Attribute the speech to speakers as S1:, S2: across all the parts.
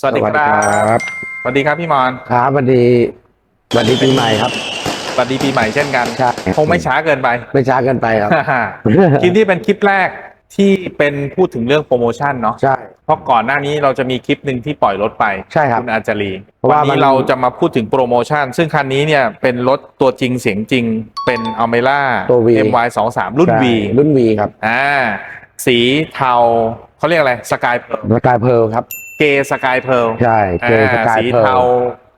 S1: สวัสดีครับ
S2: บ
S1: สวัสดีครับพี่มอน
S2: ครับสวัสดีสวัสดีปีใหม่ครับ
S1: สวัสดีปีใหม่เช่นกัน
S2: ใช่
S1: คงไม่ช้าเกินไป
S2: ไม่ช้าเกินไปครับ
S1: คลิปนี้เป็นคลิปแรกที่เป็นพูดถึงเรื่องโปรโมชั่นเนาะ
S2: ใช่
S1: เพราะก่อนหน้านี้เราจะมีคลิปหนึ่งที่ปล่อยรถไป
S2: ใช่ครับ
S1: ณอาจารี
S2: เพราะ
S1: วัน
S2: ว่ามั
S1: นี้
S2: น
S1: เราจะมาพูดถึงโปรโมชั่น ซึ่งคันนี้เนี่ยเป็นรถตัวจริงเสียงจริงเป็นอัลเมล่า
S2: ตัว V
S1: MY 2 3รุ่น
S2: ใช่
S1: V
S2: รุ่นวีครับ
S1: อ่าสีเทาเขาเรียกอะไรสกาย
S2: สกายเพร์ลครับ
S1: เกสกายเพล
S2: ใช่เจอสกาย
S1: สี
S2: เพร์
S1: เทา
S2: ล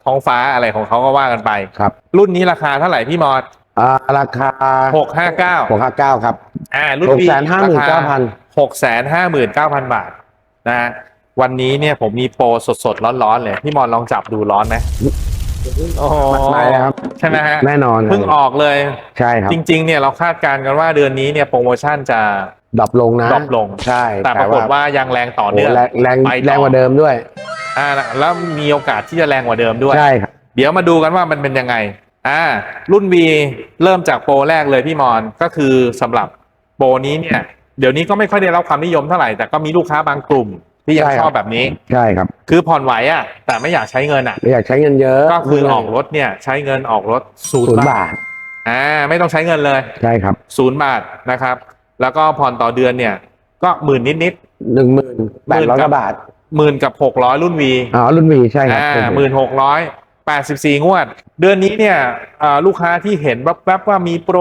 S1: ท้องฟ้าอะไรของเขาก็ว่ากันไป
S2: ครับ
S1: รุ่นนี้ราคาเท่าไหร่พี่มอด
S2: อ่าราคา
S1: หกห้าเก้า
S2: หกห้าเก้าครับ
S1: อ่ารุ่น
S2: หกแสนห้าหมื่นเก้าพัน
S1: หกแสนห้าหมื่นเก้าพันบาทนะฮะวันนี้เนี่ยผมมีโปรสดๆ ร้อนๆเลย พี่มอนลองจับดูร้อนไหมโอ้โห
S2: มาแล้วครับ
S1: ใช่ไหมฮะ
S2: แน่นอน
S1: เพิ่งออกเลย
S2: ใช่ครับ
S1: จริง ๆ เนี่ยเราคาดการณ์กันว่าเดือนนี้เนี่ยโปรโมชั่นจะ
S2: ดรอปลงนะ
S1: ดรอปลง
S2: ใช่
S1: แต่ปรากฏว่ายังแรงต่อ
S2: โอ้
S1: เนื่อง
S2: แรงแรง
S1: ไปต่อ
S2: แรงกว่าเดิมด้วย
S1: อ่าแล้วมีโอกาสที่จะแรงกว่าเดิมด้วย
S2: ใช่ครับ
S1: เดี๋ยวมาดูกันว่ามันเป็นยังไง อ่า รุ่น V เริ่มจากโปรแรกเลยพี่มอนก็คือสำหรับโปรนี้เนี่ย เดี๋ยวนี้ก็ไม่ค่อยได้รับความนิยมเท่าไหร่แต่ก็มีลูกค้าบางกลุ่ม ที่ยัง
S2: ใช่ครับ
S1: ชอบแบบนี้
S2: ใช่ครับ
S1: คือผ่อนไหวอะ แต่ไม่อยากใช้เงินอะ
S2: ไม่อยากใช้เงินเยอะ
S1: ก็คือออกรถเนี่ยใช้เงินออกรถศูน
S2: ศูน
S1: ย์
S2: ย์
S1: บา
S2: บา
S1: ท
S2: ท
S1: อ่าไม่ต้องใช้เงินเลย
S2: ใช่ครับ
S1: ศูนย์บาทนะครับ แล้วก็ผ่อนต่อเดือนเนี่ย ก็หมื่นนิด
S2: หนึ่งหมื่นแปดร้อยกว่าบาท
S1: ๆหมื่นกับหกร้อยรุ่น V
S2: อ๋อรุ่นวีใช่ครับ
S1: อ่าหมื่นหกร้อยแปดสิบสี่งวด เดือนนี้เนี่ยอ่าลูกค้าที่เห็นแวบๆว่ามีโปร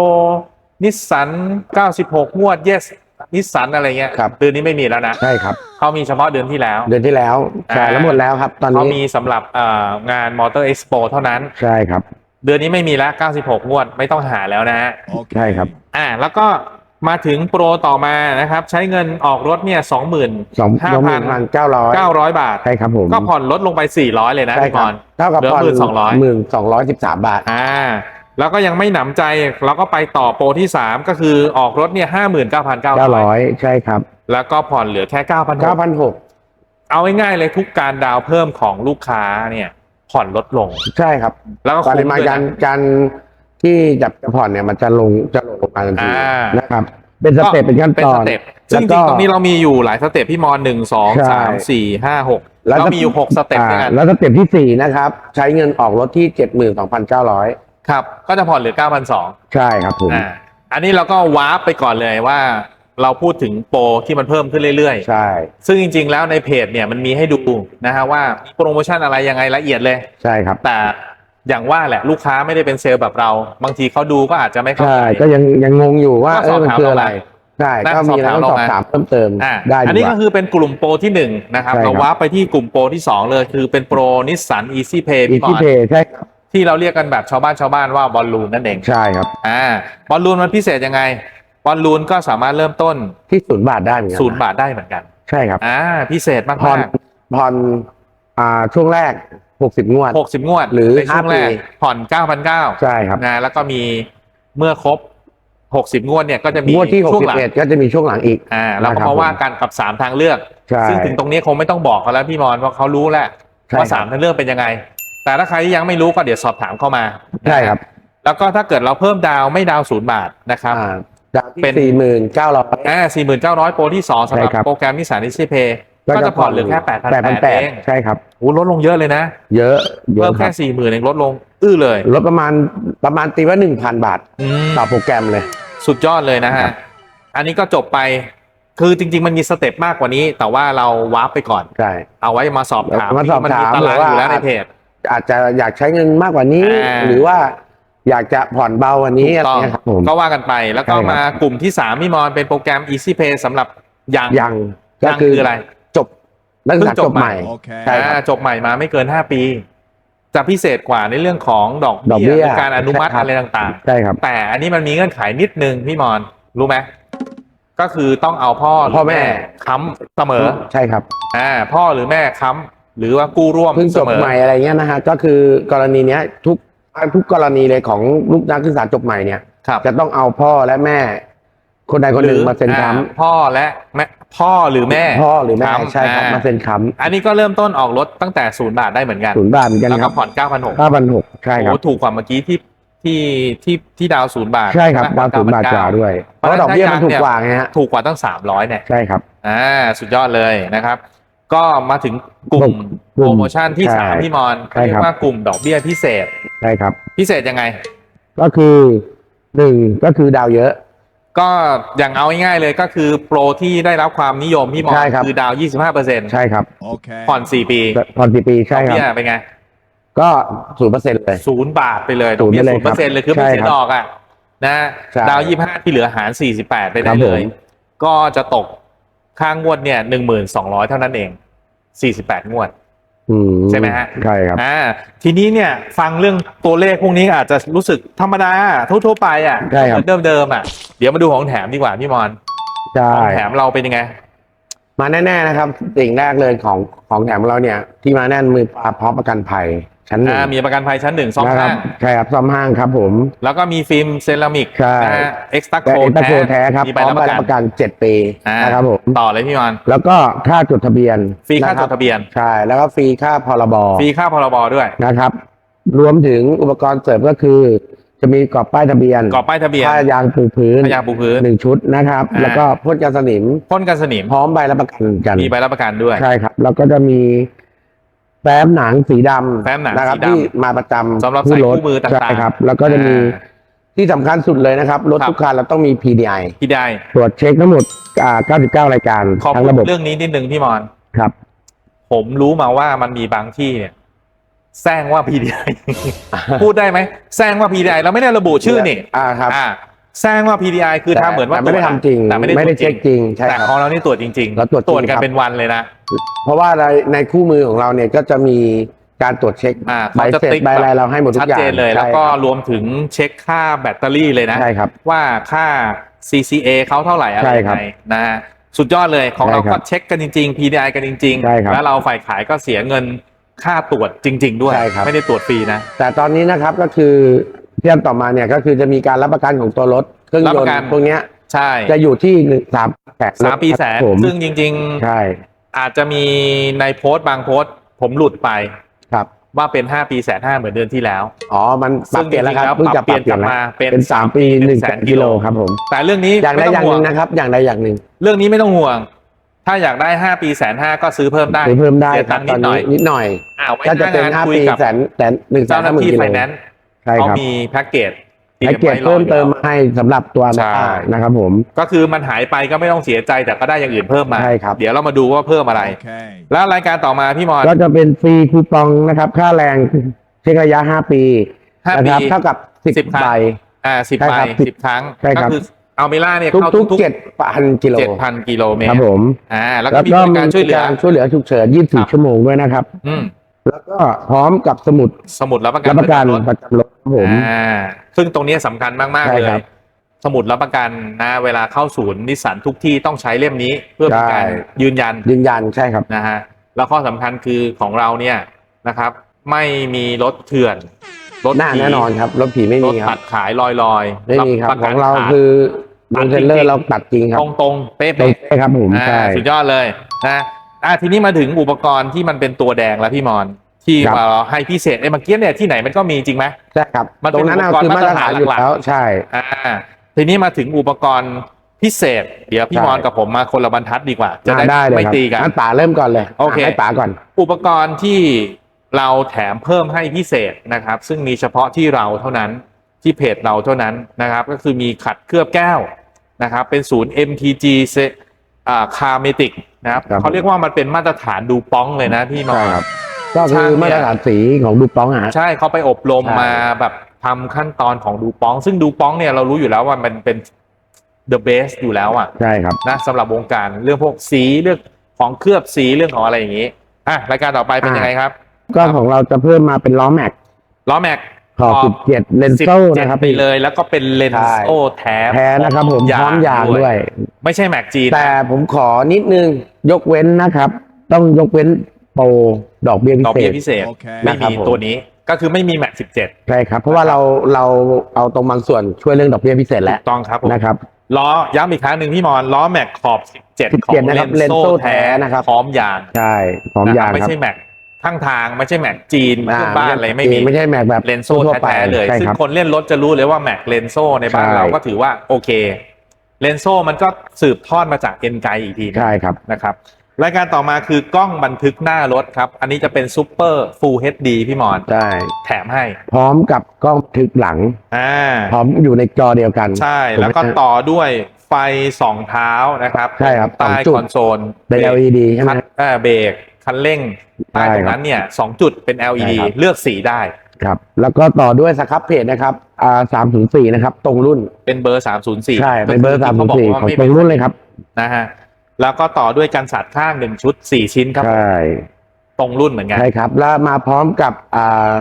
S1: นิสสัน96งวด yes นิสสันอะไรเงี้ย
S2: ครับ
S1: เดือนนี้ไม่มีแล้วนะ
S2: ใช่ครับ
S1: เขามีเฉพาะเดือนที่แล้ว
S2: เดือนที่แล้วใช่
S1: อ่า
S2: แล้วหมดแล้วครับ ตอน
S1: เขา
S2: นี้
S1: มีสำหรับอ่างานมอเตอร์เอ็กซ์โปเท่านั้น
S2: ใช่ครับ
S1: เดือนนี้ไม่มีแล้ว 96 งวดไม่ต้องหาแล้วนะฮะ
S2: ใช่ครับ
S1: อ่าแล้วก็ มาถึงโปรต่อมานะครับ ใช้เงินออกรถเนี่ย
S2: สองสองหมื่นพัน
S1: 25,900
S2: เก้าร้อย
S1: บาท
S2: ใช่ครับผม
S1: ก็ผ่อนลดลงไป400เลยนะ
S2: ใช่
S1: พี่
S2: ค
S1: บ
S2: รั
S1: อบล
S2: เท่ากับ
S1: เหลือ
S2: ผ่อน
S1: 12,200
S2: หมื่นสองร้อยสิบสามบาท
S1: อ่าแล้วก็ยังไม่หนำใจเราก็ไปต่อโปรที่3ก็คือออกรถเนี่ยห้าหมื่นเก้าพันเก้า
S2: เก้า
S1: ร้
S2: ร้
S1: อ
S2: อยยใช่ครับ
S1: แล้วก็ผ่อนเหลือแค่เก้าพัน
S2: เก้าพันหก
S1: เอาง่ายๆเลยทุกการดาวน์เพิ่มของลูกค้าเนี่ยผ่อนลดลง
S2: ใช่ครับ
S1: แล้วก็
S2: ปริ
S1: คุ้ม
S2: มาณ
S1: ด้วย
S2: การ
S1: นะ
S2: การ ที่จับจะผ่อนเนี่ยมันจะลงจะลงลงมาทันที
S1: อ่า
S2: นะครับ เป็นสเต็ปเป็นขั้น
S1: เป็น
S2: ตอ
S1: ส
S2: น
S1: เต็ปซึ่งจ
S2: แล้วก็
S1: ริงๆตรงนี้เรามีอยู่หลายสเต็ปพี่มอนหนึ่งสอง
S2: ใช่
S1: สามสี่ห้าหก
S2: แล้ว
S1: เรา
S2: ก็
S1: มีอยู่หกสเต็ปด้วยกัน
S2: อ่าแล้วสเต็ปที่สี่นะครับ ใช้เงินออกรถที่เจ็ดหมื่นสองพันเก้าร้อย
S1: ครับ ก็จะผ่อนเหลือเก้าพันสอง
S2: ใช่ครับผม
S1: อ่าอันนี้เราก็วาร์ปไปก่อนเลยว่า เราพูดถึงโปรที่มันเพิ่มขึ้นเรื่อยๆ
S2: ใช่
S1: ซึ่งจริง ๆ แล้วในเพจเนี่ยมันมีให้ดูนะฮะว่ามีโปรโมชั่นอะไรยังไงละเอียดเลย
S2: ใช่ครับ
S1: แต่ อย่างว่าแหละลูกค้าไม่ได้เป็นเซลล์แบบเรา บางทีเขาดูก็อาจจะไม่เข้า
S2: ใช่
S1: ใจ
S2: ก็ยังยังงงอยู่ว่า
S1: ก็
S2: เอ
S1: สอ
S2: อบมัน
S1: ถาม
S2: คืออะไร
S1: เรามา
S2: ใช่
S1: น่า
S2: ก็มีอะไร
S1: สอบถาม
S2: ต้องสอบ
S1: เรามา
S2: ถามเพิ่มเติม
S1: อ่า
S2: ได้
S1: อัน
S2: ดี
S1: นี้
S2: ก
S1: ก็
S2: ว่า
S1: คือเป็นกลุ่มโปรที่หนึ่งนะครับ
S2: ใช่ครับ
S1: เราว้าร์ปไปที่กลุ่มโปรที่สองเลยคือเป็นโปรนิสสันอีซี่เพย์
S2: อี
S1: พี่หม
S2: ที่
S1: อ
S2: เพย์ใช่ครับ
S1: ที่เราเรียกกันแบบชาวบ้านชาวบ้านว่าบอลลูนนั่นเอง
S2: ใช่ครับ
S1: อ่าบอลลูนมันพิเศษยังไง บอลลูนก็สามารถเริ่มต้น
S2: ที่ศูนย์บาทได้เหมือนกั
S1: ศูนย์บาทได้เหมือนกัน
S2: ใช่ครับ
S1: อ่าพิเศษมาก
S2: ผ่อน
S1: ๆ
S2: ผ่อนอ่าช่วงแรก หกสิบงวด
S1: หกสิบงวด
S2: หรือ
S1: ในช่วง
S2: ห้าปี
S1: แรกผ่อนเก้าพันเก้า
S2: ใช่ครับ
S1: นะแล้วก็มีเมื่อครบหกสิบงวดเนี่ยก็จะมี
S2: งวดที่หก
S1: ช่วง
S2: สิบ
S1: หลัง
S2: เอ็ดก็จะมีช่วงหลังอีก
S1: อ่าเราก็
S2: นะครับ
S1: มาว่ากันกับสามทางเลือก
S2: ใช่
S1: ซึ่งถึงตรงนี้คงไม่ต้องบอกเขาแล้วพี่มอนเพราะเขารู้แหละ
S2: ใช่
S1: ว่า
S2: ครับ
S1: สามทางเลือกเป็นยังไง แต่ถ้าใครที่ยังไม่รู้ก็เดี๋ยวสอบถามเข้ามา
S2: ใช่ครับ
S1: แล้วก็ถ้าเกิดเราเพิ่มดาวไม่ดาวศูนย์บาทนะครับ
S2: อ่าจาก
S1: เป็น
S2: สี่หมื่นเก้าร้อย
S1: อ่าสี่หมื่นเก้าร้อยโปรที่สองสำหรับ
S2: ใช่ครับ
S1: โปรแกรมนิสสันนิซี่เพย์ ก็จะผ่อนเหลือแค่แปดพัน
S2: แปดพัน
S1: แป
S2: แป
S1: ด
S2: ด
S1: เอง
S2: ใช่ครับ
S1: โอ้ลดลงเยอะเลยนะ
S2: เยอะเย
S1: เพิ่ม
S2: อะค
S1: แค่
S2: รับ
S1: สี่หมื่นเองลดลง อื้อเลย
S2: ลดประมาณประมาณตีว่าหนึ่งพันบาท
S1: อืม
S2: ต่อโปรแกรมเลย
S1: สุดยอดเลยนะ
S2: ค
S1: ฮะ
S2: รับ
S1: อันนี้ก็จบไปคือจริง ๆ มันมีสเต็ปมากกว่านี้ แต่ว่าเราวาร์ปไปก่อน
S2: ใช่
S1: เอาไว้มาสอบถาม
S2: มาสอบถาม
S1: นตาราง
S2: หรือว่า
S1: อยู่แล้วในเพจ
S2: อาจจะอยากใช้เงินมากกว่านี้
S1: อ่า
S2: หรือว่าอยากจะผ่อนเบากว่านี้
S1: ถู
S2: อะไร
S1: กต้อง
S2: เงี้ยครับผม
S1: ก็ว่ากันไปแล้วก็
S2: ใช่ครับ
S1: มากลุ่มที่3พี่มอนเป็นโปรแกรม Easy Pay สำหรับยัง
S2: ยัง
S1: ยังคืออะไร
S2: จบ นักศึกษา
S1: เพิ่งจ
S2: จ
S1: บบให
S2: ให
S1: ม่
S2: ม่
S3: Okay.
S2: ใช่ครับ
S1: อ่าจบใหม่มาไม่เกิน5ปี จะพิเศษกว่าในเรื่องของดอก
S2: ดอก
S1: เบี้
S2: เบี้
S1: ย
S2: ย
S1: หรือการอนุมัติ
S2: ใช่ครับ
S1: อะไรต่าง
S2: ใช่ครับ
S1: ๆ แต่อันนี้มันมีเงื่อนไขนิดนึงพี่มอนรู้ไหมก็คือต้องเอาพ่อหรื
S2: พ่อแม่
S1: ค้ำเสมอ
S2: ใช่ครับ
S1: อ่าพ่อหรือแม่ค้ำหรือว่ากู้ร่วม
S2: เพิ่ง
S1: เส
S2: จบ
S1: มอ
S2: ใหม่อะไรเงี้ยนะฮะก็คือกรณีเนี้ยทุกทุกกรณีเลยของลูกนักศึกษาจบใหม่เนี่ย
S1: ครับ
S2: จะต้องเอาพ่อและแม่ คนใดคนหนึ่งมาเซ็นค้
S1: อ่พ่อและแม่ พ่อหรือแม่ำ
S2: พ่อหรือแม่
S1: ค้ำ
S2: ใช่ครับ
S1: อ่
S2: มาเซ็นค้
S1: อันนี้ก็เริ่มต้นออกรถตั้งแต่ศูนย์บาทได้เหมือนกันำ
S2: ศูนย์บาทเหมือนกัน
S1: แล้ว
S2: ค
S1: ก็
S2: รับ
S1: ผ่อนเก้าพันหก
S2: เก้าพันหกใช่ครับ
S1: โอ้ถูกกว่าเมื่อกี้ที่ที่ที่ที่ดาวศูนย์บาท
S2: ใช่ครับะดาวศูนย์บาทกว่าด้วยเพราะดอกเบี้ยมันถูกกว่าไงฮะ
S1: ถูกกว่าตั้งสามร้อยเนี่ย
S2: ใช่ครับ
S1: อ่าสุดยอดเลยนะครับ ก็มาถึงกลุ่ม
S2: กลุ่ม
S1: โปรโมชั่นที่
S2: ใช่
S1: สามพี่มอน
S2: ใช่
S1: เรีย
S2: ครั
S1: ก
S2: บ
S1: ว่ากลุ่มดอกเบี้ยพิเศษ
S2: ใช่ครับ
S1: พิเศษยังไง
S2: ก็คือหนึ่งก็คือดาวเยอะ
S1: ก็อย่างเอาง่ายๆเลยก็คือโปรที่ได้รับความนิยมพี่มอน
S2: ใช่ครับ
S1: คือดาว 25%
S2: ใช่ครับ
S3: Okay.
S1: ผ่อน 4 ปี
S2: ผ่อนสี่ปี
S1: ด
S2: ใช่
S1: อก
S2: ครับ
S1: เบี้ยเป็นไง
S2: ก็ศูนย์เปอร์เซ็นต์เลย
S1: ศูนย์บาทไปเลยดอกเบี้ย
S2: ศู
S1: ศู
S2: น
S1: น
S2: ย์
S1: ย์เปอร์เซ็นต์เลยคือไม่
S2: ใช่
S1: เสีย
S2: ครับ
S1: ดอกอะนะ
S2: ใช่
S1: ดาวยี่ห้าที่เหลือหาร48ไป
S2: ค
S1: ได้
S2: รับ
S1: เล
S2: ผม
S1: ยก็จะตกค่างวดเนี่ย1,200เท่านั้นเอง48งวด
S2: อื
S1: ใช่ไหมฮะ
S2: ใช่ครับ
S1: อ่าทีนี้เนี่ยฟังเรื่องตัวเลขพวกนี้อาจจะรู้สึกธรรมดาทั่วๆไปอะ
S2: ใช่ครับ
S1: เดิมเดิมๆอะเดี๋ยวมาดูของแถมดีกว่าพี่มอน
S2: ใช่
S1: ของแถมเราเป็นยังไง
S2: มาแน่ๆนะครับสิ่งแรกเลยของของแถมเราเนี่ย ที่มาแน่นมือปลาพร้อมประกันภัย ชั้นหนึ่ง
S1: อ่ามีประกันภัยชั้นหนึ่งซ่อม
S2: นะครั
S1: ห้า
S2: บ
S1: ง
S2: ใช่ครับซ่อมห้างครับผม
S1: แล้วก็มีฟิล์มเซรามิก
S2: ใช่
S1: นะฮะเอ็กซ์ตาโค
S2: แต่เอตาโคแท้ครับ
S1: มี
S2: พ
S1: ใบ
S2: ร้อม
S1: รับ
S2: ใบ
S1: ประ
S2: รับ
S1: กัน
S2: ประกันเจ็ดปี
S1: อ่า
S2: นะครับผม
S1: ต่อเลยพี่มอน
S2: แล้วก็ค่าจดทะเบียน
S1: ฟรีค่า
S2: นะค
S1: จ
S2: บ
S1: ดทะเบียน
S2: ใช่แล้วก็ฟรีค่าพรบ
S1: ฟรีค่าพรบด้วย
S2: นะครับรวมถึงอุปกรณ์เสริมก็คือ จะมีกรอบป้ายทะเบียน
S1: กรอบป้ายทะเบียน
S2: ผ้ายางปูพื้น
S1: พยางปูพื้น
S2: หนึ่งชุดนะครับ
S1: อ่า
S2: แล้วก็พ่นกันสนิม
S1: พ่นกันสนิม
S2: พร้อมใบรับประกันกัน
S1: มีใบรับประกันด้วย
S2: ใช่ครับ แล้วก็จะมี แฟ้มหนังสีดำ
S1: แฟ้มหนัง
S2: นะครับ
S1: สีดำ
S2: ที่มาประจำ
S1: สำหรับ
S2: ที่
S1: ใส่
S2: รถ
S1: คู่มือต่างๆ
S2: ใช่ครับ แล้วก็จะมี
S1: อ่า
S2: ที่สำคัญสุดเลยนะครับ รถ
S1: ครับ
S2: ทุกคันเราต้องมี PDI
S1: พี่ได้
S2: ตรวจเช็คทั้งหมดอ่า99 รายการ
S1: ขอ
S2: ทั้
S1: พู
S2: ง
S1: ด
S2: ระบบ
S1: เรื่องนี้นิดนึงพี่มอน
S2: ครับ
S1: ผมรู้มาว่ามันมีบางที่เนี่ยแซงว่า PDI พูดได้ไหมแซงว่า PDI เราไม่ได้ระบุชื่อนี่
S2: อ่าครับ
S1: อ่า แซงว่า PDI คือ
S2: แต่
S1: ทำเหมือนว่า
S2: แต่ไม่ได้
S1: ตวจ
S2: ทำจริง
S1: แต่ไม่ได้
S2: ไม่ได้
S1: ตวจ
S2: เช็คจริงใช่
S1: แต่
S2: ครับ
S1: ของเรานี่ตรวจจริง
S2: เราตรวจจริง
S1: ตรวจกัน
S2: ครับ
S1: เป็นวันเลยนะ
S2: เพราะว่าในในคู่มือของเราเนี่ยก็จะมีการตรวจเช็ค
S1: อ่า
S2: ใบ
S1: เขาจะ
S2: เสร็จ
S1: ติ๊ก
S2: ใบอะไรเราให้หมดทุ
S1: ชัด
S2: กอย่าง
S1: เจนเลย แล้วก็
S2: ใช่ครับ
S1: รวมถึงเช็คค่าแบตเตอรี่เลยนะ
S2: ใช่ครับ
S1: ว่าค่า CCA เขาเท่าไหร่อะไร
S2: ใช่
S1: ยัง
S2: ครับ
S1: ไงนะฮะสุดยอดเลยของเรา
S2: ใช่ครั
S1: ก็
S2: บ
S1: เช็คกันจริงๆ PDI กันจริง
S2: ใช่ครับ
S1: แล้วเราฝ่ายขายก็เสียเงินค่าตรวจจริง ๆ ด้วย
S2: ใช่ครับ
S1: ไม่ได้ตรวจฟรีนะ
S2: แต่ตอนนี้นะครับก็คือ เที่ยงต่อมาเนี่ยก็คือจะมีการรับประกันของตัวรถเครื่อง
S1: รับ
S2: ย
S1: ป
S2: น
S1: ระกัน
S2: ต์พวกเนี้ย
S1: ใช่
S2: จะอยู่ที่หนึ่งสามแสน
S1: สามปีแสน
S2: ครับผม
S1: ซึ่งจริง
S2: ใช่
S1: ๆ อาจจะมีในโพสต์บางโพสต์ผมหลุดไป
S2: ครับ
S1: ว่าเป็น 5 ปีแสนห้าเหมือนเดือนที่แล้ว
S2: อ๋อ มันปรับเปลี่ยนแล้วครับ
S1: ซึ่งจริงๆ
S2: เพิ่งจะปรับเปลี่ยน
S1: ปรับเปลี่ยนกลับมา
S2: เป็น
S1: เป็น
S2: สามปีหนึ่งแสนกิโลครับผม
S1: แต่เรื่องนี้
S2: อย่างใด
S1: ไม่
S2: อ
S1: ต้
S2: ย่าง
S1: ห่
S2: ห
S1: ว
S2: นึ่
S1: ง
S2: งนะครับ อย่างใดอย่างหนึ่ง
S1: เรื่องนี้ไม่ต้องห่วง ถ้าอยากได้ 5 ปีแสนห้าก็ซื้อเพิ่มได้
S2: ซื้อเพิ่มได้
S1: เสีย
S2: ค
S1: ตั
S2: รับ
S1: งค์
S2: ต
S1: นิ
S2: อน
S1: ดหน่
S2: นี้
S1: อย
S2: นิดหน่อย
S1: อ่าไว้
S2: ก็จะเป็น
S1: หน้ง
S2: ห้า
S1: คุย
S2: ปี
S1: กับ
S2: แสนแสนหนึ่งแส
S1: เจ้านห
S2: ห้า
S1: น้า
S2: หมื่น
S1: ที่
S2: กิโล
S1: ไฟแนนซ์
S2: ใช่
S1: เขา
S2: ครับ
S1: มีแพ็กเกจ
S2: แพ็กเกจเพิ่มเติมมาให้สำหรับตัว
S1: ใช่
S2: มานะครับผม
S1: ก็คือมันหายไปก็ไม่ต้องเสียใจแต่ก็ได้อย่างอื่นเพิ่มมา
S2: ใช่ครับ
S1: เดี๋ยวเรามาดูว่าเพิ่มอะไร
S3: Okay.
S1: แล้วรายการต่อมาพี่มอน
S2: ก็จะเป็นฟรีคูปองนะครับ ค่าแรงเช็คระยะ 5 ปี
S1: ห้า
S2: นะ
S1: ปี
S2: ครับเท่ากับ
S1: สิบ
S2: 10
S1: ครั้ง
S2: ใบ
S1: อ่าสิบ
S2: ใช่
S1: ใบ
S2: ครับ
S1: สิบครั้ง
S2: ใช่ค
S1: ก็
S2: รับ
S1: คือเอาเมล่าเนี่ย
S2: ทุก
S1: เข้า
S2: ทุก
S1: ทุก
S2: เจ็ดพันกิโล
S1: เจ็ดพันกิโลเมต
S2: ค
S1: ร
S2: รับผม
S1: อ่าแล้ว
S2: แล้
S1: ก็
S2: ว
S1: มี
S2: ก็
S1: บริ
S2: มี
S1: การช่วยเหลือ
S2: การช่วยเหลือฉุกเฉิน
S1: ครับ
S2: 24 ชั่วโมงด้วยนะครับ
S1: อืม
S2: แล้วก็พร้อมกับสมุด
S1: สมุดรับประกัน
S2: รับประกัน
S1: รถ
S2: ประจำรถครับผม
S1: อ่าซึ่งตรงนี้สำคัญมาก ๆ
S2: ใช่
S1: เลย
S2: ครับ
S1: สมุดรับประกันนะเวลาเข้าศูนย์นิสสันทุกที่ต้องใช้เล่มนี้เพื่อเป็นการ
S2: ใช่
S1: ยืนยัน
S2: ยืนยันใช่ครับ
S1: นะฮะแล้วข้อสำคัญคือของเราเนี่ยนะครับ ไม่มีรถเถื่อน รถ
S2: หน้า
S1: ผี
S2: แน่นอนครับรถผีไม่
S1: ร
S2: มี
S1: ถ
S2: ค
S1: ตั
S2: รับ
S1: ดขายลอยลอยๆ
S2: ไม่มีครับ
S1: ปะ
S2: ข
S1: กั
S2: อนงเรา
S1: ขด
S2: คือ
S1: ตั
S2: ดู
S1: ด
S2: เทรลเลอ
S1: จริ
S2: ร์
S1: งๆ
S2: เราตัดจริงครับ
S1: ตรงตรงๆเป๊ะ
S2: ตรง
S1: เป๊ะ
S2: ใช่ครับผม
S1: อ่า
S2: ใช่
S1: สุดยอดเลยนะ อ่าทีนี้มาถึงอุปกรณ์ที่มันเป็นตัวแดงแล้วพี่มอน ที่
S2: ครับ
S1: เราให้พิเศษไอ้เมื่อกี้เนี่ยที่ไหนมันก็มีจริงไหม
S2: ใช่ครับ
S1: มัน
S2: ต
S1: เป็
S2: ร
S1: น
S2: งนั้นน่ะ
S1: อุปกรณ์
S2: คือมาตรฐานอยู่
S1: มาตรฐานหลักๆ
S2: แล้วใช่
S1: อ่าทีนี้มาถึงอุปกรณ์พิเศษ เดี๋ยวพี่
S2: ใช่
S1: มอนกับผมมาคนละบรรทัดดีกว่า จะได้
S2: อ่าได้เลย
S1: ไม่
S2: ครับ
S1: ตีกัน
S2: งั้นป๋าเริ่มก่อนเลย
S1: โอเค
S2: ให้ป๋าก่อน
S1: อุปกรณ์ที่เราแถมเพิ่มให้พิเศษนะครับ ซึ่งมีเฉพาะที่เราเท่านั้นที่เพจเราเท่านั้นนะครับ ก็คือมีขัดเคลือบแก้วนะครับ เป็นศูนย์ MTG เซอ่าคาเมติก นะครับ
S2: ครับ
S1: เขาเรียกว่ามันเป็นมาตรฐานดูป้องเลยนะพี่มอ
S2: ใช่
S1: น
S2: ครับ ก็คือ
S1: ช่างเนี่ย
S2: มาตรฐานสีของดูป้องอะฮะ
S1: ใช่เขาไปอบรม
S2: ใช่
S1: มาแบบทำขั้นตอนของดูป้อง ซึ่งดูป้องเนี่ยเรารู้อยู่แล้วว่ามันเป็น the best อยู่แล้วอะ
S2: ใช่ครับ
S1: นะสำหรับวงการเรื่องพวกสีเรื่องของเคลือบสีเรื่องของอะไรอย่างนี้อะรายการต่อไปเป็น
S2: อ่า
S1: ยังไงครับ
S2: ก็ของเราจะเพิ่มมาเป็นล้อแม็ก
S1: ล้อแม็ก
S2: ขอบ17เลนโซ่
S1: 17
S2: นะครับ
S1: ไปเลย แล้วก็เป็นเลน
S2: ใช่
S1: โซ่แท้
S2: แท้นะครับ ผมพร้อมยางด้วย
S1: ไม่ใช่แม็กจีน
S2: แต่ผมขอนิดนึงยกเว้นนะครับ ต้องยกเว้นโปรดอกเบี้ยพิ
S1: ดอก
S2: เศ
S1: เบี้ย
S2: ษ
S1: พิเศษ
S3: Okay.
S1: ไม่
S2: นะครับ
S1: มี
S2: ผม
S1: ตัวนี้ก็คือไม่มีแม็กสิบเจ็ด
S2: ใช่ครับ เพราะว่าเราเราเอาตรงบางส่วนช่วยเรื่องดอกเบี้ยพิเศษ
S1: ถู
S2: แล้ว
S1: กต้องครับผม
S2: นะครับ
S1: ล้อย้ำอีกครั้งหนึ่งพี่มอนล้อแม็กขอบ17
S2: 17
S1: ของ
S2: นะครับ
S1: เลนโซ่
S2: Lenso
S1: แท้
S2: แท้นะครับ
S1: พร้อมยาง
S2: ใช่พร้อมยาง
S1: นะครับไม่
S2: ครับ
S1: ใช่แม็ก ข้างทางไม่ใช่แม็กจีน
S2: อ่
S1: เครื่องบ้านอะไรไม่มี
S2: ไม่ใช่แม็กแบบ
S1: เลนโซ่
S2: ทั่วๆไป
S1: แท้ๆเลย
S2: ใช่
S1: ซึ่ง
S2: ครับ
S1: คนเล่นรถจะรู้เลยว่าแม็กเลนโซ่ในบ้าน
S2: ใช่
S1: เราก็ถือว่าโอเคเลนโซ่มันก็สืบทอดมาจากเอ็นไกอีกทีนึง
S2: ใช่ครับ
S1: นะครับรายการต่อมาคือกล้องบันทึกหน้ารถครับ อันนี้จะเป็นซูเปอร์ฟูล HD พี่หมอน
S2: ใช่
S1: แถมให้
S2: พร้อมกับกล้องบันทึกหลัง
S1: อ่า
S2: พร้อมอยู่ในจอเดียวกัน
S1: ใช่
S2: ถูไหม
S1: แล้วก็ต่อด้วยไฟสองเท้านะครับ
S2: ใช่ครับ
S1: ใต้
S2: สองจุด
S1: คอนโซล
S2: เป็น LED ใช่ไหม
S1: คันเอ่อเบรก คันเร่งใต้
S2: ใช่
S1: ตรง
S2: ครับ
S1: นั้นเนี่ยสองจุดเป็น LED
S2: ใช่ครับ
S1: เลือกสีได้
S2: ครับแล้วก็ต่อด้วยสครับเพจนะครับอ่าสามศูนย์สี่นะครับ ตรงรุ่น
S1: เป็นเบอร์304
S2: ใช่เป็นเบอร์สาม
S1: ก็
S2: ศูน
S1: คื
S2: ย์
S1: ที่
S2: สี่
S1: เขาบอกว่า
S2: ของ
S1: ไม่
S2: ตรงรุ่นเลยครับ
S1: นะฮะแล้วก็ต่อด้วยกันสัตว์ข้างหนึ่งชุด4ชิ้นครับ
S2: ใช่
S1: ตรงรุ่นเหมือนกัน
S2: ใช่ครับ แล้วมาพร้อมกับอ่า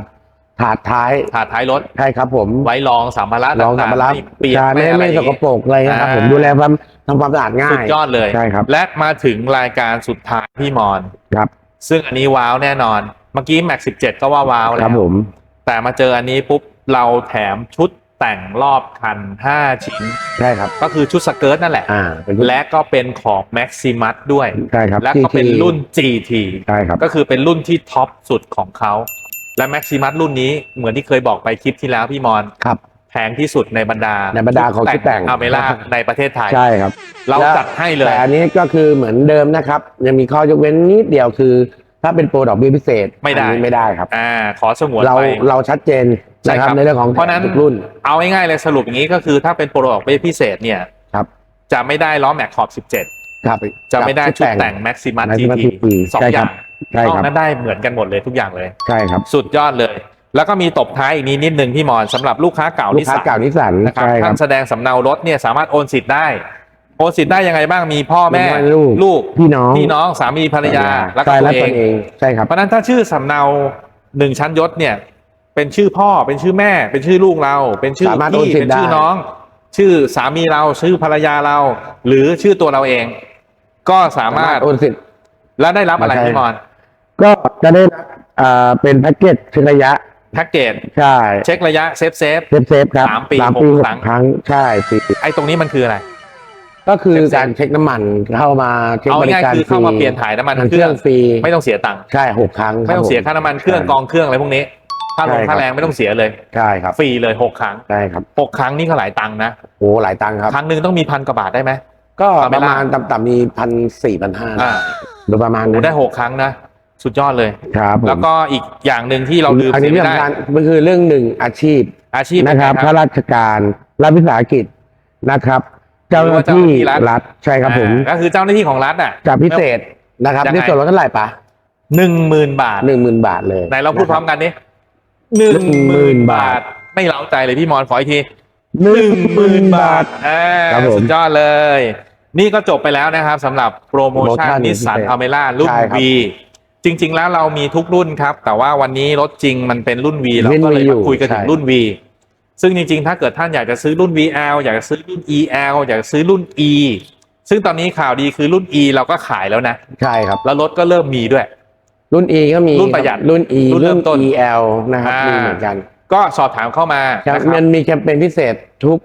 S2: ถาดท้าย
S1: ถาดท้ายรถ
S2: ใช่ครับผม
S1: ไว้รองสัมภาระ
S2: รองสัมภาระ
S1: ต่งๆไม่เปียก
S2: ใช่ไม่
S1: อะไร
S2: ไม่สกปรกอะไรนะครับ
S1: อ่า
S2: ผมดูแลความทำความสะอาดง่า
S1: สุ
S2: ย
S1: ดยอดเลย
S2: ใช่ครับ
S1: และมาถึงรายการสุดท้ายพี่มอน
S2: ครับ
S1: ซึ่งอันนี้ว้าวแน่นอน เมื่อกี้แม็ก17ก็ว่าว้าว
S2: ค
S1: แล้
S2: รับ
S1: ว
S2: ผม
S1: แต่มาเจออันนี้ปุ๊บเราแถมชุดแต่งรอบคัน 5 ชิ้น
S2: ใช่ครับ
S1: ก็คือชุดสเกิร์ตนั่นแหละ
S2: อ่าเป็นรุ่น
S1: และก็เป็นของ Maximus ด้วย
S2: ใช่ครับ
S1: และก็เป็น
S2: GT
S1: รุ่น GT
S2: ใช่ครับ
S1: ก็คือเป็นรุ่นที่ท็อปสุดของเขา และ Maximus รุ่นนี้เหมือนที่เคยบอกไปคลิปที่แล้วพี่มอน
S2: ครับ
S1: แพ งที่สุดในบรรดา
S2: ในบรรดาของชุดแต่ง
S1: อเมล่าในประเทศไทย
S2: ใช่ครับ
S1: เรา
S2: และ
S1: จัดให้เลย
S2: แต่อันนี้ก็คือเหมือนเดิมนะครับยังมีข้อยกเว้นนิดเดียวคือ ถ้าเป็นโปรดอกเบี้ยพิเศษ
S1: ไม่ได้
S2: อันนี้ไม่ได้ครับ
S1: อ่าขอสงวน
S2: เรา
S1: ไป
S2: เราชัดเจน
S1: ใช่
S2: นะค
S1: ครั
S2: รับบในเรื่องของ
S1: เพราะฉะนั้น
S2: ทุกรุ่น
S1: เอาง่ายๆเลยสรุปอย่างนี้ก็คือถ้าเป็นโปรออกเบพิเศษเนี่ย
S2: ครับ
S1: จะไม่ได้ล้อแม็กขอบ
S2: ครับ
S1: 17จะไม่ได้ชุดแต่ง Maximus
S2: Maximus
S1: GT
S2: GT
S1: สอง
S2: ใช่
S1: อ
S2: ครั
S1: ย่า
S2: บ
S1: ง
S2: ใช่
S1: นอก
S2: ครับ
S1: นั้นได้เหมือนกันหมดเลยทุกอย่างเลย
S2: ใช่ครับ
S1: สุดยอดเลย แล้วก็มีตบท้ายอีกนิดนิดนึงพี่มอนสำหรับลูกค้าเก่า
S2: ลู
S1: นิ
S2: ก
S1: ส
S2: ค้า
S1: สัน
S2: เก่านิสสัน
S1: นะครับ
S2: ใช่ครั
S1: ท่า
S2: บ
S1: นแสดงสำเนารถเนี่ยสามารถโอนสิทธิ์ได้ โอนสิทธิ์ได้ยังไงบ้างมีพ่อแม่
S2: มีพ่อลูก
S1: ลูก
S2: พี่น้อง
S1: พี่น้องสามีภรรยาแล้วก็
S2: ใช่
S1: ตั
S2: แล้ว
S1: วเอ
S2: ต
S1: ง
S2: นเองใช่ครับ
S1: เพราะฉะนั้นถ้าชื่อสำเนาหนึ่งชั้นยศเนี่ย เป็นชื่อพ่อเป็นชื่อแม่ เป็นชื่อลูกเรา เป็นชื่อ
S2: สามารถโอน
S1: พี่
S2: สิทธิ์
S1: เป็นชื่อ
S2: ได้
S1: น้อง ชื่อสามีเราชื่อภรรยาเรา หรือชื่อตัวเราเอง ก็สามารถ
S2: โอนสิทธิ์
S1: แล้วได้รับอะไร
S2: ใช่
S1: พี่มอน
S2: ก็จะได้รับอ่าเป็นแพ็กเกจเช็คระยะ
S1: แพ็กเกจ
S2: ใช่
S1: เช็คระยะเซฟเซฟ
S2: เซฟเซฟครับ
S1: สามปี
S2: สาม
S1: หก
S2: ปีห
S1: ค
S2: ก
S1: รั้ง
S2: ครั้งใช่ปี
S1: ไอ้ตรงนี้มันคืออะไร
S2: ก็คือ
S1: เซฟเซฟ
S2: การเช็คน้ำมันเข้ามาเช็ค
S1: เอา
S2: บริ
S1: ง่าย
S2: การ
S1: ๆคือเข้ามาเปลี่ยนถ่ายน้ำมัน
S2: เค
S1: เครื่
S2: รื่
S1: อ
S2: องงฟรี
S1: ไม่ต้องเสียตังค์
S2: ใช่หกครั้ง
S1: ไม่ต้องเสีย
S2: รับ
S1: ค่าน้ำมันเครื่องกองเครื่องอะไรพวกนี้ค่าลง
S2: ใช่ครับ
S1: ค่าแรงไม่ต้องเสียเลย
S2: ใช่ครับ
S1: ฟรีเลยหกครั้ง
S2: ใช่ครับ
S1: หกครั้งนี่ก็หลายตังค์นะ
S2: โอ้หลายตังค์ครับ
S1: ครั้งหนึ่งต้องมีพันกว่าบาทได้ไหม
S2: ก็
S1: เอา
S2: ป
S1: ไม่
S2: ระ
S1: ล่ะ
S2: มาณต่ำๆมีพันสี่พันห้า
S1: อ่า
S2: โดยประมาณ
S1: โอ้
S2: นั้น
S1: ได้หกครั้งนะ สุดยอดเลย
S2: ครับผม
S1: แล้วก็อีกอย่างหนึ่งที่เราลืม
S2: อัน
S1: เสี
S2: นี้
S1: ย
S2: ที่
S1: ไม่ได้
S2: สำคัญมันคือเรื่องหนึ่งอาชีพ
S1: อาชีพ
S2: นะครับ
S1: เป็
S2: ข้า
S1: ไง
S2: ราชการรัฐวิสาหกิจนะครับ เจ้าหน้าที่
S1: หรือว่าเจ้าหน้าที่รัฐ
S2: รัฐใช่ครับผม
S1: อ่าก็คือเจ้าหน้าที่ของรัฐอะ
S2: จะพิเศษนะครับ
S1: ยังไง
S2: นี่ส่วนลดเท่าไหร่ปะ
S1: หนึ่งหมื่นบาท
S2: หนึ่งหมื่นบาทเลย
S1: ไหนเราพูดพร้อม
S2: นะคบ
S1: กันนี่หนึ่งหมื่น
S2: 10,000
S1: บาท ไม่เล้าใจเลยพี่มอนขออีกที
S2: หนึ่งหมื่นบาท
S1: อ่า
S2: ครับผม
S1: สุดยอดเลย นี่ก็จบไปแล้วนะครับสำหรับโปรโมชั่น
S2: โปรโมชั่น
S1: นิสสัน
S2: พิเศษ
S1: อเมร่ารุ่น
S2: ใช่ครับ
S1: V จริง ๆ แล้วเรามีทุกรุ่นครับ แต่ว่าวันนี้รถจริงมันเป็นรุ่น V เราก็เลย
S2: รุ่น V
S1: มาคุยกันถึง
S2: ใช่
S1: รุ่น V ซึ่งจริง ๆ ถ้าเกิดท่านอยากจะซื้อรุ่น VL อยากจะซื้อรุ่น EL อยากจะซื้อรุ่น E ซึ่งตอนนี้ข่าวดีคือรุ่น E เราก็ขายแล้วนะ
S2: ใช่ครับ
S1: แล้วรถก็เริ่มมีด้วย
S2: รุ่น E ก็มี
S1: รุ่นประหยัด
S2: รุ่น E
S1: รุ่นเริ่
S2: รุ่น
S1: มต้น
S2: EL นะครับ
S1: อ่ามี
S2: มีเหมือนกัน
S1: ก็สอบถามเข้ามา
S2: ครับ
S1: นะครับ
S2: มันมีแคมเปญพิเศษทุก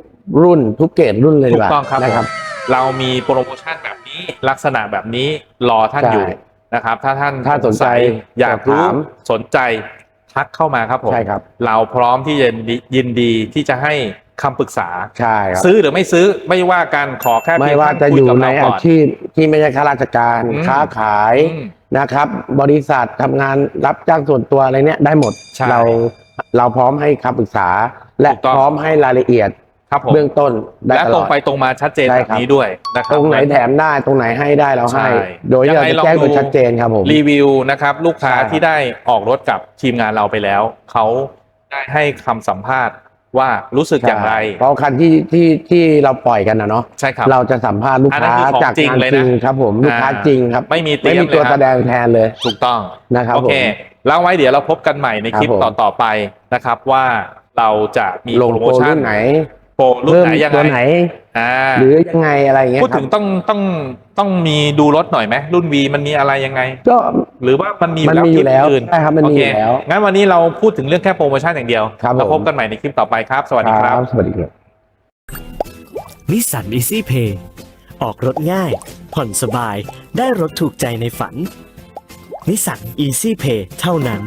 S2: รุ่นทุกเกรดรุ่นเลยดี
S1: ถู
S2: ก
S1: ก
S2: ว่า
S1: ต้องครับ
S2: นะครับ
S1: ผมเรามีโปรโมชั่นแบบนี้ลักษณะแบบนี้รอท่าน
S2: ใช่
S1: อยู่ นะครับ ถ้าท่าน
S2: ถ้าสนใจ
S1: ยอยากรู้
S2: สอบถาม
S1: สนใจทักเข้ามาครับผม
S2: ใช่ครับ
S1: เราพร้อมที่จะยินดีที่จะให้คำปรึกษา
S2: ใช่ครับ
S1: ซื้อหรือไม่ซื้อไม่ว่ากันขอแค่
S2: ไม่
S1: เพียง
S2: ว่า
S1: ท่น
S2: จะ
S1: คุ
S2: อยู่
S1: กับ
S2: ใน
S1: เรา
S2: อา
S1: ก่อน
S2: ชีพที่ไม่ใช่ข้าราชการ
S1: อืม
S2: ค้าขาย
S1: อืม
S2: นะครับ บริษัททำงานรับจ้างส่วนตัวอะไรเนี้ยได้หมด
S1: ใช่
S2: เราเราพร้อมให้คำปรึกษา และ
S1: ถูกต้อง
S2: พร้อมให้รายละเอียด
S1: ครับผม
S2: เบื้องต้นได้
S1: และ
S2: ต
S1: ต
S2: ล
S1: ร
S2: องด
S1: ไปตรงมาชัดเจน
S2: ใช่
S1: แบบ
S2: ครับ
S1: นี้ด้วยนะครั
S2: ตรงไหนแถมได้ตรงไหนให้ได้เราให้
S1: ใช่
S2: โดยที่เรา
S1: ยังไง
S2: จะแจ้ง
S1: ลอง
S2: โด
S1: ดู
S2: ยชัดเจนครับผม
S1: รีวิวนะครับลูกค้า
S2: ใช่ครับ
S1: ที่ได้ออกรถกับทีมงานเราไปแล้ว เขาได้ให้คำสัมภาษณ์ว่ารู้สึกอย่างไร
S2: เพราะคันที่ที่ที่เราปล่อยกันนะเนาะ
S1: ใช่ครับ
S2: เราจะสัมภาษณ์ลูก
S1: อันนั้
S2: ค้าน
S1: คือของ
S2: จาก
S1: จริง
S2: งาน
S1: เลย
S2: จ
S1: นะ
S2: ริงครับผมลูกค้า
S1: อ่า
S2: จริงครับ
S1: ไม่มีเตรี
S2: ไม่
S1: ยม
S2: มีตัว
S1: เลยครับ
S2: แสดงแทนเลย
S1: ถูกต้อง
S2: นะครับ
S1: โอ
S2: ผ
S1: เค
S2: ม
S1: แล้วไว้เดี๋ยวเราพบกันใหม่ในคลิป
S2: ครับผม
S1: ต่อๆไปนะครับว่าเราจะมี
S2: ลง
S1: โปร
S2: โป
S1: โม
S2: ร
S1: ชั่
S2: รุ่
S1: น
S2: นไหน
S1: โปรรุ่น
S2: เพิ่ม
S1: ไหนยัง
S2: ตัวไห
S1: ไง
S2: น
S1: อ่า
S2: หรือยังไงอะไรอย่างเงี้ย
S1: พูด
S2: ครั
S1: ถึ
S2: บ
S1: งต้องต้องต้องมีดูรถหน่อยไหมรุ่น V มันมีอะไรยังไง
S2: ก็
S1: หรือว่ามันมี
S2: มันมีอยู่แล้ว
S1: คลิปอื่น
S2: ใช่ครับมันมี
S1: โอ
S2: ยู่แล้ว
S1: งั้นวันนี้เราพูดถึงเรื่องแค่โปรโมชั่นอย่างเดียว
S2: ครับ
S1: แล้ว
S2: ผม
S1: พบกันใหม่ในคลิปต่อไปครับ สวัสดีครับ
S2: สวัสดีครับ
S3: นิสสัน Easy Pay ออกรถง่าย ผ่อนสบาย ได้รถถูกใจในฝัน นิสสัน Easy Pay เท่านั้น